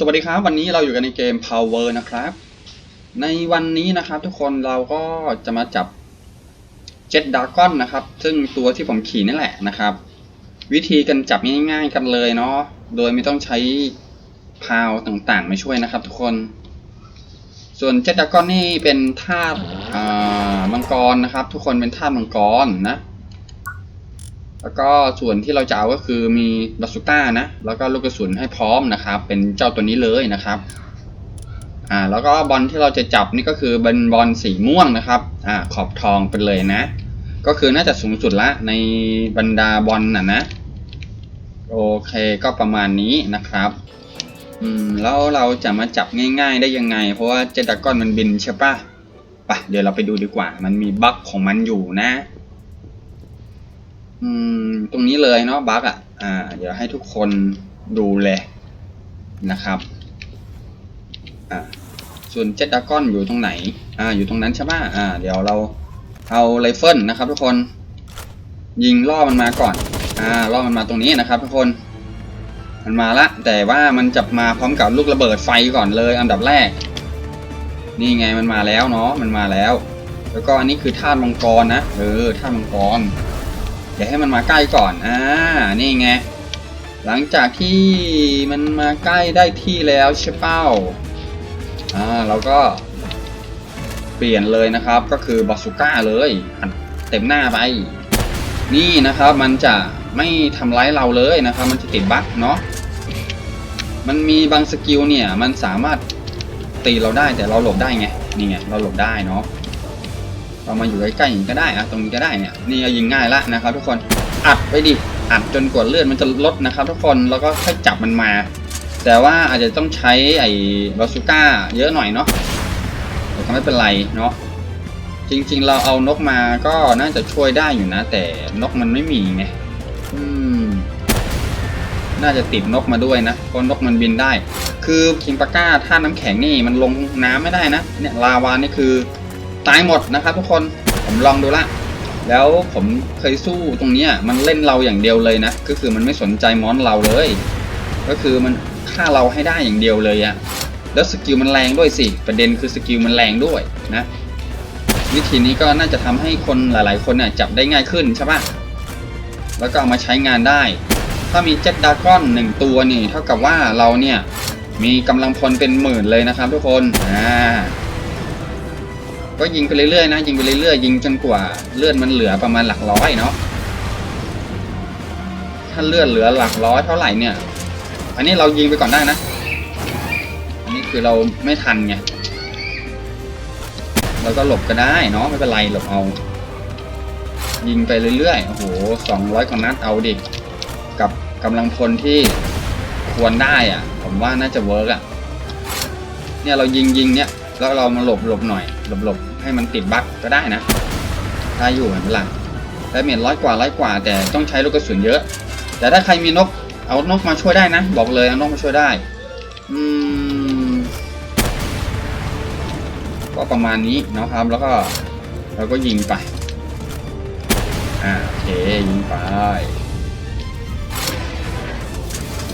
สวัสดีครับ วันนี้เราอยู่กันในเกม Power นะครับ ในวันนี้นะครับทุกคนเราก็จะมาจับเจ็ดดากอนนะครับ ซึ่งตัวที่ผมขี่นี่แหละนะครับ วิธีการจับง่ายๆกันเลยเนาะโดยไม่ต้องใช้พาวต่างๆ มาช่วยนะครับ ทุกคน ส่วนเจ็ดดากอนนี่เป็นธาตุอ่ามังกรนะครับ ทุกคนเป็นธาตุมังกรนะ แล้วก็ส่วนที่เราจะเอาก็คือมีบาสุก้านะ แล้วก็ลูกกระสุนให้พร้อมนะครับ เป็นเจ้าตัวนี้เลยนะครับ อ่า แล้วก็บอลที่เราจะจับนี่ก็คือเป็นบอลสีม่วงนะครับ อ่า ขอบทองไปเลยนะ ก็คือน่าจะสูงสุดละในบรรดาบอลน่ะนะ โอเค ก็ประมาณนี้นะครับอืมแล้วเราจะมาจับง่าย ๆ ได้ยังไง เพราะว่าเจดากอนมันบินใช่ปะไปเดี๋ยวเราไปดูดีกว่า มันมีบั๊กของมันอยู่นะ อืม ตรงนี้เลยเนาะบั๊กอะ อ่า เดี๋ยวให้ทุกคนดูเลยนะครับอ่าส่วนเจ็ดดากอนอยู่ตรงไหน อ่า อยู่ตรงนั้นใช่ไหมอ่า เดี๋ยวเราเอาไรเฟิลนะครับ ทุกคน ยิงล่อมันมาก่อน อ่า ล่อมันมาตรงนี้นะครับ ทุกคน มันมาละ แต่ว่ามันจะมาพร้อมกับลูกระเบิดไฟก่อนเลย อันดับแรก นี่ไงมันมาแล้วเนาะ มันมาแล้ว แล้วก็อันนี้คือธาตุมังกรนะ เออ ธาตุมังกร เดี๋ยวให้มันมาใกล้ก่อนอ่านี่ไงหลังจากที่มันมาใกล้ได้ที่แล้วใช่เป้าอ่าเราก็เปลี่ยนเลยนะครับก็คือบาสุก้าเลยเต็มหน้าไปนี่นะครับมันจะไม่ทำร้ายเราเลยนะครับ มันจะติดบั๊กเนาะมันมีบางสกิลเนี่ยมันสามารถตีเราได้แต่เราหลบได้ไงนี่ไงเราหลบได้เนาะ เรามาอยู่ใกล้ๆอย่างนี้ก็ได้อะตรงนี้ก็ได้เนี่ยนี่ยิงง่ายละนะครับ ทุกคนอัดไปดิอัดจนกว่าเลือดมันจะลดนะครับ ทุกคนแล้วก็ค่อยจับมันมา แต่ว่าอาจจะต้องใช้ไอ้บาซูก้าเยอะหน่อยเนาะแต่ก็ไม่เป็นไรเนาะจริง ๆ เราเอานกมาก็น่าจะช่วยได้อยู่นะ แต่นกมันไม่มีไงอืมน่าจะติดนกมาด้วยนะเพราะนกมันบินได้ คือคิงปาก้าท่าน้ำแข็งนี่มันลงน้ำไม่ได้นะเนี่ยลาวานี่คือ ตายหมดนะครับทุกคนผมลองดูละ แล้วผมเคยสู้ตรงเนี้ยมันเล่นเราอย่างเดียวเลยนะ ก็คือมันไม่สนใจมอนเราเลย ก็คือมันฆ่าเราให้ได้อย่างเดียวเลยอะแล้วสกิลมันแรงด้วยสิ ประเด็นคือสกิลมันแรงด้วยนะวิธีนี้ก็น่าจะทำให้คนหลาย ๆ คนเนี่ยจับได้ง่ายขึ้นใช่ปะแล้วก็เอามาใช้งานได้ ถ้ามีเจ็ตดากอนหนึ่งตัวนี่ เท่ากับว่าเราเนี่ยมีกำลังพลเป็นหมื่นเลยนะครับทุกคน อ่า ก็ยิงไปเรื่อยๆนะยิงไปเรื่อยๆยิงจนกว่าเลือดมันเหลือประมาณหลักร้อยเนาะถ้าเลือดเหลือหลักร้อยเท่าไหร่เนี่ย อันนี้เรายิงไปก่อนได้นะ อันนี้คือเราไม่ทันไงเราก็หลบก็ได้เนาะไม่เป็นไรหลบเอา ยิงไปเรื่อยๆโอ้โหสองร้อยกว่านัดเอาดิกับกำลังพลที่ควรได้อะ ผมว่าน่าจะเวิร์กอะเนี่ยเรายิงยิงเนี่ยแล้วเรามาหลบหลบหน่อยหลบหลบ ให้มันติดบั๊กก็ได้นะถ้าอยู่เห็นไหมล่ะแต่เมียนร้อยกว่าร้อยกว่า แต่ต้องใช้ลูกกระสุนเยอะ แต่ถ้าใครมีนกเอานกมาช่วยได้นะ บอกเลยเอานกมาช่วยได้ อืม ก็ประมาณนี้นะครับ แล้วก็เราก็ยิงไป อ่าโอเคยิงไป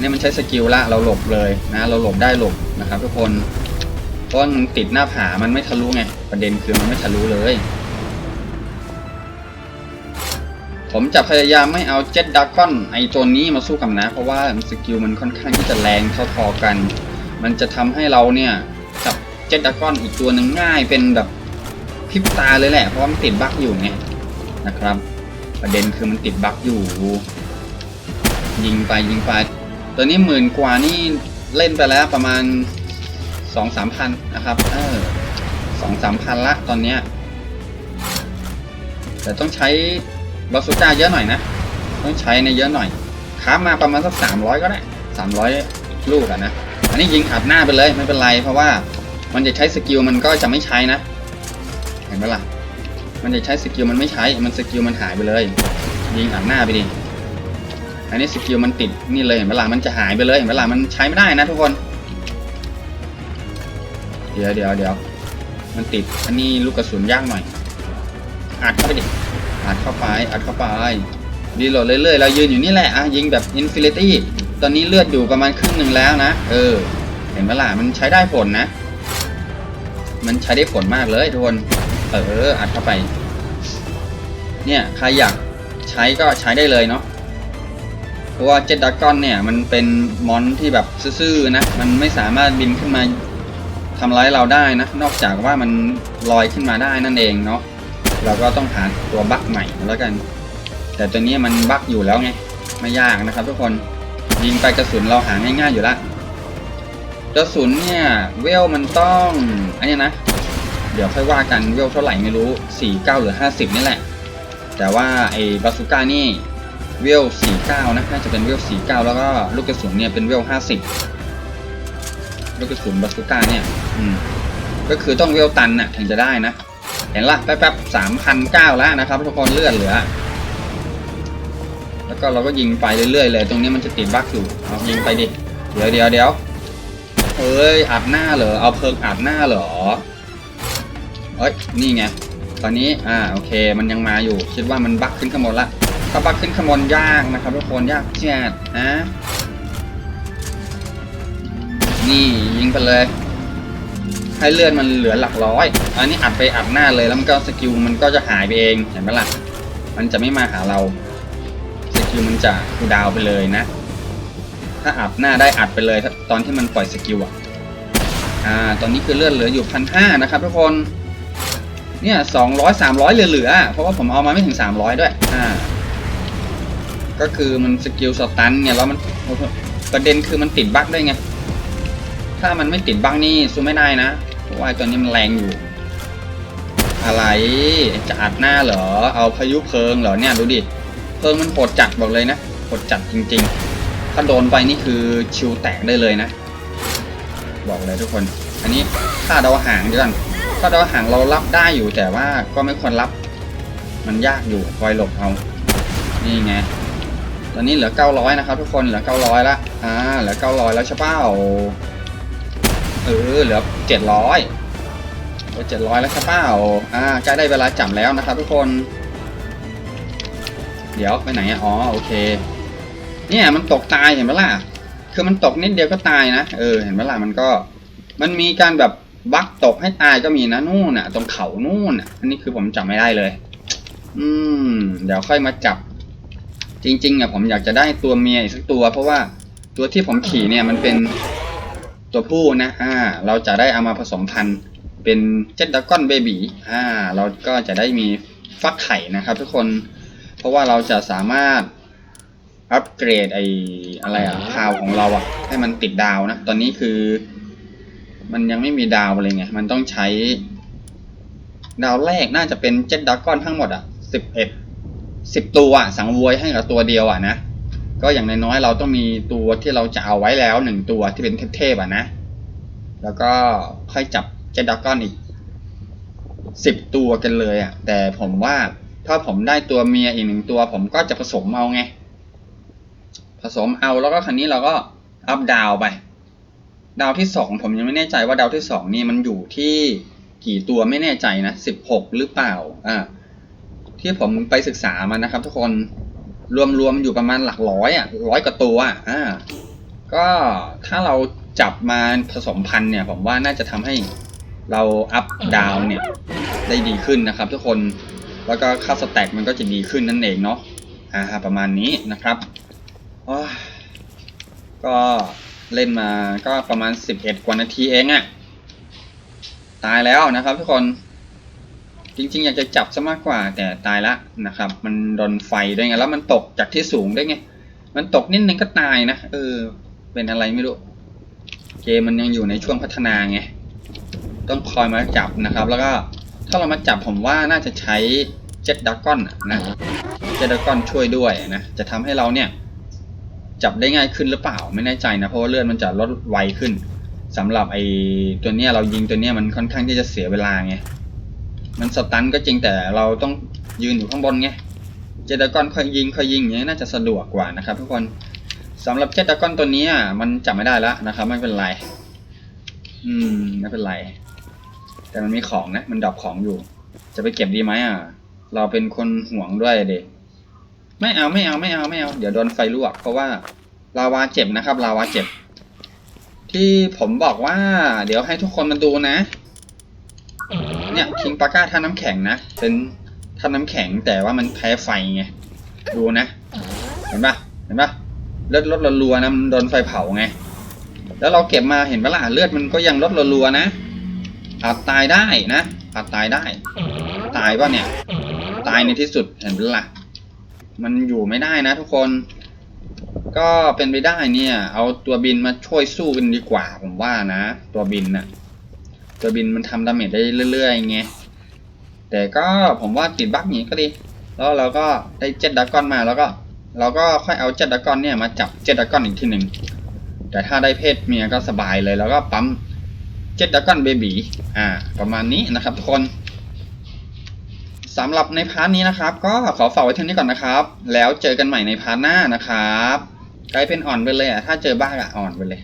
นี่มันใช้สกิลละเราหลบเลยนะ เราหลบได้หลบนะครับทุกคน เพราะมันติดหน้าผามันไม่ทะลุไง ประเด็นคือมันไม่ทะลุเลย ผมจะพยายามไม่เอาเจ็ตดากอนไอตัวนี้มาสู้กับนะ เพราะว่าสกิลมันค่อนข้างที่จะแรงเท่าทอๆกัน มันจะทำให้เราเนี่ยจับเจ็ตดากอนอีกตัวหนึ่งง่ายเป็นแบบพริบตาเลยแหละเพราะมันติดบั๊กอยู่ไงนะครับ ประเด็นคือมันติดบั๊กอยู่ ยิงไปยิงไปตัวนี้หมื่นกว่านี่เล่นไปแล้วประมาณ สองสามพันนะครับเออสองสามพันละตอนเนี้ยแต่ต้องใช้บาสุก้าเยอะหน่อยนะ ต้องใช้ในเยอะหน่อยค้ามาประมาณสักสามร้อยก็ได้สามร้อยลูกอะนะ อันนี้ยิงอัดหน้าไปเลยไม่เป็นไร เพราะว่ามันจะใช้สกิลมันก็จะไม่ใช้นะ เห็นไหมล่ะ มันจะใช้สกิลมันไม่ใช้ มันสกิลมันหายไปเลย ยิงอัดหน้าไปดิ อันนี้สกิลมันติดนี่เลยเห็นไหมล่ะมันจะหายไปเลยเห็นไหมล่ะมันใช้ไม่ได้นะทุกคน เดี๋ยวเดี๋ยวเดี๋ยวมันติดอันนี้ลูกกระสุนยากหน่อยอัดเข้าไปดิอัดเข้าไปอัดเข้าไปรีโหลดเรื่อยๆเรายืนอยู่นี่แหละอะยิงแบบอินฟินิตี้ตอนนี้เลือดอยู่ประมาณครึ่งหนึ่งแล้วนะ เออ เห็นไหมล่ะมันใช้ได้ผลนะ มันใช้ได้ผลมากเลยทุกคนเอออัดเข้าไป เนี่ยใครอยากใช้ก็ใช้ได้เลยเนาะเพราะว่าเจ็ดดักกอนเนี่ยมันเป็นมอนที่แบบซื่อๆนะ มันไม่สามารถบินขึ้นมา ทำร้ายเราได้นะ นอกจากว่ามันลอยขึ้นมาได้นั่นเองเนาะเราก็ต้องหาตัวบั๊กใหม่แล้วกัน แต่ตัวนี้มันบั๊กอยู่แล้วไงไม่ยากนะครับ ทุกคนยิงไปกระสุนเราหาง่ายๆอยู่ละกระสุนเนี่ยเวลมันต้องอันนี้นะ เดี๋ยวค่อยว่ากันเวลเท่าไหร่ไม่รู้49หรือ50 นี่แหละ แต่ว่าไอ้บาซูก้านี่เวล49นะน่าจะเป็นเวล49 แล้วก็ลูกกระสุนเนี่ยเป็นเวล50ลูกกระสุนบาซูก้าเนี่ย ก็คือต้องเวลตันน่ะถึงจะได้นะ เห็นละแป๊บๆ3,009แล้วนะครับทุกคนเลือดเหลือ แล้วก็เราก็ยิงไปเรื่อยๆเลย ตรงนี้มันจะติดบั๊กอยู่เอายิงไปดิ เดี๋ยวเดี๋ยวเดี๋ยวเฮ้ยอัดหน้าเหรอ เอาเพิงอัดหน้าเหรอ เอ้ยนี่ไง ตอนนี้ อ่า โอเค มันยังมาอยู่ คิดว่ามันบั๊กขึ้นข้างบนละถ้าบั๊กขึ้นข้างบนยากนะครับทุกคนยากจัดฮะนี่ยิงไปเลย ให้เลือดมันเหลือหลักร้อย อันนี้อัดไปอัดหน้าเลยแล้วมันก็สกิลมันก็จะหายไปเองเห็นไหมล่ะ มันจะไม่มาหาเรา สกิลมันจะคูดาวไปเลยนะ ถ้าอัดหน้าได้อัดไปเลยตอนที่มันปล่อยสกิลอะ อ่า ตอนนี้คือเลือดเหลืออยู่พันห้านะครับทุกคน เนี่ยสองร้อยสามร้อยเหลือๆเพราะว่าผมเอามาไม่ถึงสามร้อยด้วย อ่า ก็คือมันสกิลสตันเนี่ยแล้วมันประเด็นคือมันติดบั๊กด้วยไง ถ้ามันไม่ติดบั๊กนี่สู้ไม่ได้นะ เพราะว่าตัวนี้มันแรงอยู่ อะไรจะอัดหน้าเหรอ เอาพายุเพลิงเหรอเนี่ยดูดิเพลิงมันโหดจัดบอกเลยนะโหดจัดจริง ๆ ถ้าโดนไปนี่คือชิวแตกได้เลยนะ บอกเลยทุกคน อันนี้ถ้าเดาหางเดี๋ยวก่อนถ้าเดาหางเรารับได้อยู่แต่ว่าก็ไม่ควรรับ มันยากอยู่คอยหลบเอานี่ไงตอนนี้เหลือ 900 นะครับทุกคน เหลือ 900 ละ อ่า เหลือ 900 แล้วใช่เปล่า เออเหลือ700เหลือ700แล้วใช่เปล่าอ่าใกล้ได้เวลาจับแล้วนะครับทุกคน เดี๋ยวไปไหนอะอ๋อโอเค เนี่ยมันตกตายเห็นไหมล่ะ คือมันตกนิดเดียวก็ตายนะ เออเห็นไหมล่ะมันก็ มันมีการแบบบักตกให้ตายก็มีนะนู่นน่ะ ตรงเขานู่นน่ะ อันนี้คือผมจับไม่ได้เลย อืม เดี๋ยวค่อยมาจับ จริงๆอะผมอยากจะได้ตัวเมียอีกสักตัว เพราะว่าตัวที่ผมขี่เนี่ยมันเป็น ตัวผู้นะอ่าเราจะได้เอามาผสมพันธุ์เป็นเจ็ดดากอนเบบีอ่าเราก็จะได้มีฟักไข่นะครับทุกคน เพราะว่าเราจะสามารถอัปเกรดไออะไรอะพาวของเราอะให้มันติดดาวนะ ตอนนี้คือ มันยังไม่มีดาวเลยไง มันต้องใช้ ดาวแรกน่าจะเป็นเจ็ดดากอนทั้งหมดอะสิบเอ็ดสิบตัวอะสังเวยให้กับตัวเดียวอะนะ ก็อย่างน้อยๆเราต้องมีตัวที่เราจะเอาไว้แล้วหนึ่งตัวที่เป็นเทพๆอะนะ แล้วก็ค่อยจับเจดดากอนอีกสิบตัวกันเลยอะ แต่ผมว่าถ้าผมได้ตัวเมียอีกหนึ่งตัว ผมก็จะผสมเอาไง ผสมเอาแล้วก็คันนี้เราก็อัพดาวไป ดาวที่สองผมยังไม่แน่ใจว่าดาวที่สองนี่มันอยู่ที่กี่ตัวไม่แน่ใจนะสิบหกหรือเปล่า อ่า ที่ผมไปศึกษามานะครับทุกคน รวมๆอยู่ประมาณหลักร้อยอะร้อยกว่าตัวอะอ่าก็ถ้าเราจับมาผสมพันธุ์เนี่ย ผมว่าน่าจะทำให้เราอัพดาวเนี่ย ได้ดีขึ้นนะครับทุกคนแล้วก็ค่าสแต็กมันก็จะดีขึ้นนั่นเองเนาะอ่าประมาณนี้นะครับอ้ยก็เล่นมาก็ประมาณสิบเอ็ดกว่านาทีเองอะตายแล้วนะครับทุกคน จริง ๆ อยากจะจับซะมากกว่าแต่ตายละนะครับ มันโดนไฟด้วยไงแล้วมันตกจากที่สูงได้ไง มันตกนิดนึงก็ตายนะเออ เป็นอะไรไม่รู้ เกมมันยังอยู่ในช่วงพัฒนาไงต้องคอยมาจับนะครับ แล้วก็ถ้าเรามาจับผมว่าน่าจะใช้เจ็ดดักกอนนะเจ็ดากอนช่วยด้วยนะจะทำให้เราเนี่ยจับได้ง่ายขึ้นหรือเปล่าไม่แน่ใจนะเพราะว่าเลือดมันจะลดไวขึ้นสำหรับไอ้ตัวเนี้ยเรายิงตัวเนี้ยมันค่อนข้างที่จะเสียเวลาไง มันสตันก็จริงแต่เราต้องยืนอยู่ข้างบนไง เจดากอนค่อยยิงค่อยยิงอย่างนี้น่าจะสะดวกกว่านะครับทุกคนสำหรับเจดากอนตัวนี้อะมันจับไม่ได้แล้วนะครับ ไม่เป็นไร อืมไม่เป็นไร แต่มันมีของนะ มันดรอปของอยู่ จะไปเก็บดีไหมอะ เราเป็นคนห่วงด้วยเด็ไม่เอาไม่เอาไม่เอาไม่เอา เดี๋ยวโดนไฟลวก เพราะว่าลาวาเจ็บนะครับลาวาเจ็บ ที่ผมบอกว่า เดี๋ยวให้ทุกคนมาดูนะ เนี่ยคิงปาก้าท่าน้ำแข็งนะ เป็นท่าน้ำแข็งแต่ว่ามันแพ้ไฟไง ดูนะ เห็นปะเห็นปะเลือดลดรัวๆนะมันโดนไฟเผาไง แล้วเราเก็บมาเห็นปะล่ะเลือดมันก็ยังลดรัวๆนะ อาจตายได้นะ อาจตายได้ ตายปะเนี่ย ตายในที่สุดเห็นปะล่ะ มันอยู่ไม่ได้นะทุกคน ก็เป็นไปได้เนี่ย เอาตัวบินมาช่วยสู้กันดีกว่าผมว่านะ ตัวบินน่ะ ตัวบินมันทำดาเมจได้เรื่อยๆไงแต่ก็ผมว่าติดบั๊กงนี้ก็ดี แล้วเราก็ได้เจ็ดดรากอนมาแล้วก็ เราก็ค่อยเอาเจ็ดดรากอนเนี่ยมาจับเจ็ดดรากอนอีกทีหนึ่งแต่ถ้าได้เพศเมียก็สบายเลยแล้วก็ปั๊มเจ็ดดรากอนเบบีอ่า ประมาณนี้นะครับทุกคนสำหรับในพาร์ทนี้นะครับ ก็ขอฝากไว้เท่านี้ก่อนนะครับ แล้วเจอกันใหม่ในพาร์ทหน้านะครับกลายเป็นอ่อนไปเลยอะถ้าเจอบ้าอะอ่อนไปเลย